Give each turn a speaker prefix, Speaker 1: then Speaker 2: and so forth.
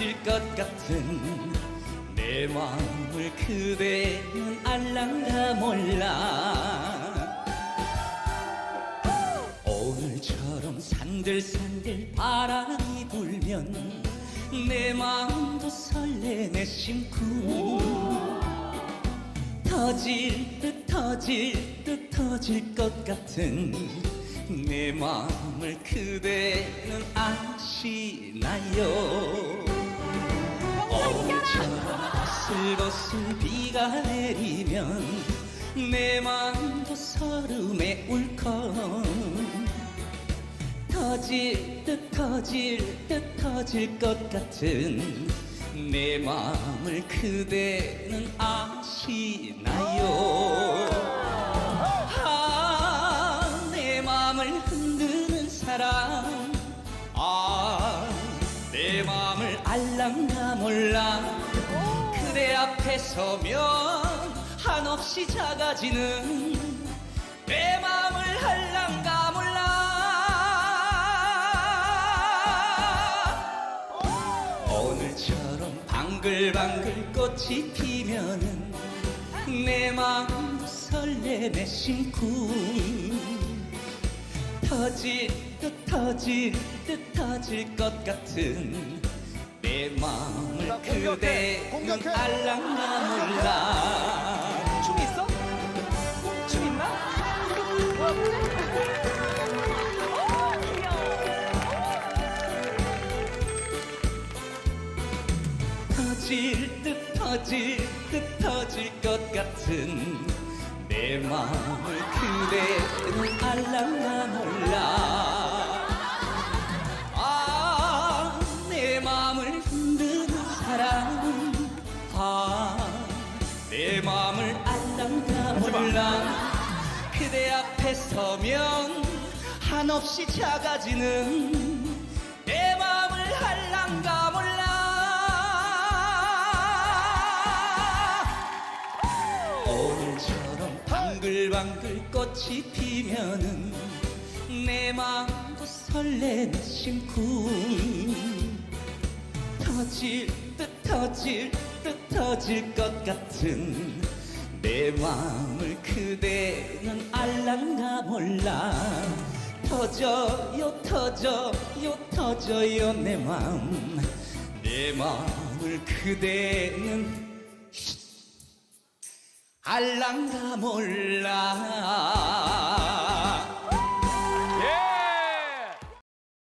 Speaker 1: 것 같은 내 마음을 그대는 알랑가 몰라. 오늘처럼 산들산들 바람이 불면 내 마음도 설레네 심쿵. 터질 듯 터질 듯 터질 것 같은 내 마음을 그대는 아시나요 슬거슬 비가 내리면 내 마음도 설움에 울컥. 터질 듯 터질 듯 터질 것 같은 내 마음을 그대는 아시나요? 아, 내 마음을 흔드는 사람. 아, 내 마음을 알랑가 몰라 그대 앞에 서면 한없이 작아지는 내 마음을 알랑가 몰라. 오늘처럼 방글방글 꽃이 피면은 내 마음도 설레네 심쿵 터질 듯 터질 듯 터질 것 같은 내 마음을
Speaker 2: 자, 공격해,
Speaker 1: 그대는
Speaker 2: 공격해.
Speaker 1: 알랑가 몰라
Speaker 2: 춤 있어? 춤 있나?
Speaker 1: 터질 듯 터질 듯 터질 것 같은 내 마음을 그대는 알랑가 그대 앞에 서면 한없이 작아지는 내 마음을 알랑가 몰라. 오늘처럼 방글방글 꽃이 피면은 내 마음도 설레는 심쿵. 터질 듯 터질 듯 터질 것 같은 내 마음을 그대는 알랑가 몰라. 터져요 터져요 터져요 내 마음. 내 마음을 그대는 알랑가 몰라